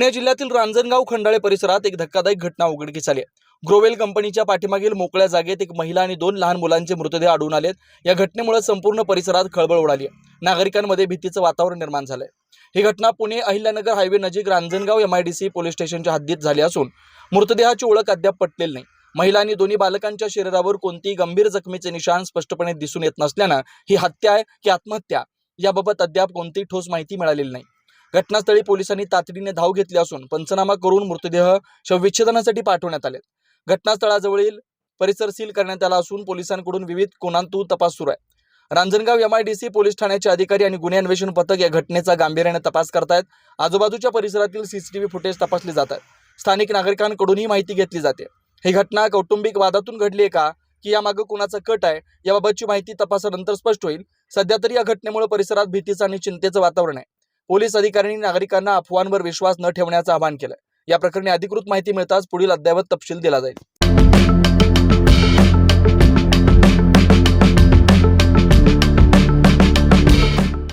पुणे जिल्ह्यातील रांजणगाव खंडाळे परिसरात एक धक्कादायक घटना उघडकीस आली आहे. ग्रोवेल कंपनीच्या पाठीमागील मोकळ्या जागेत एक महिला आणि दोन लहान मुलांचे मृतदेह आढळून आलेत या घटनेमुळे संपूर्ण परिसरात खळबळ उडाली आहे. नागरिकांमध्ये भीतीचं वातावरण निर्माण झालंय. ही घटना पुणे अहिल्यानगर हायवे नजीक रांजणगाव एमआयडीसी पोलीस स्टेशनच्या हद्दीत झाली असून मृतदेहाची ओळख अद्याप पटलेली नाही. महिला आणि दोन्ही बालकांच्या शरीरावर कोणतीही गंभीर जखमीचे निशाण स्पष्टपणे दिसून येत नसल्यानं ही हत्या आहे की आत्महत्या याबाबत अद्याप कोणतीही ठोस माहिती मिळालेली नाही. घटनास्थळी पोलिसांनी तातडीने धाव घेतली असून पंचनामा करून मृतदेह शवविच्छेदनासाठी पाठवण्यात आले घटनास्थळाजवळील परिसर सील करण्यात आला असून पोलिसांकडून विविध कोणांतून तपास सुरू आहे. रांजणगाव एमआयडीसी पोलीस ठाण्याचे अधिकारी आणि गुन्हे अन्वेषण पथक या घटनेचा गांभीर्याने तपास करतायत. आजूबाजूच्या परिसरातील सीसीटीव्ही फुटेज तपासले जात आहेत स्थानिक नागरिकांकडूनही माहिती घेतली जाते. ही घटना कौटुंबिक वादातून घडली आहे का? की यामागं कुणाचा कट आहे? याबाबतची माहिती तपासानंतर स्पष्ट होईल. सध्या तरी या घटनेमुळे परिसरात भीतीचं आणि चिंतेचं वातावरण आहे. पोलीस अधिकाऱ्यांनी नागरिकांना अफवांवर विश्वास न ठेवण्याचं आवाहन केलं या प्रकरणी अधिकृत माहिती मिळताच पुढील अद्ययावत तपशील दिला जाईल.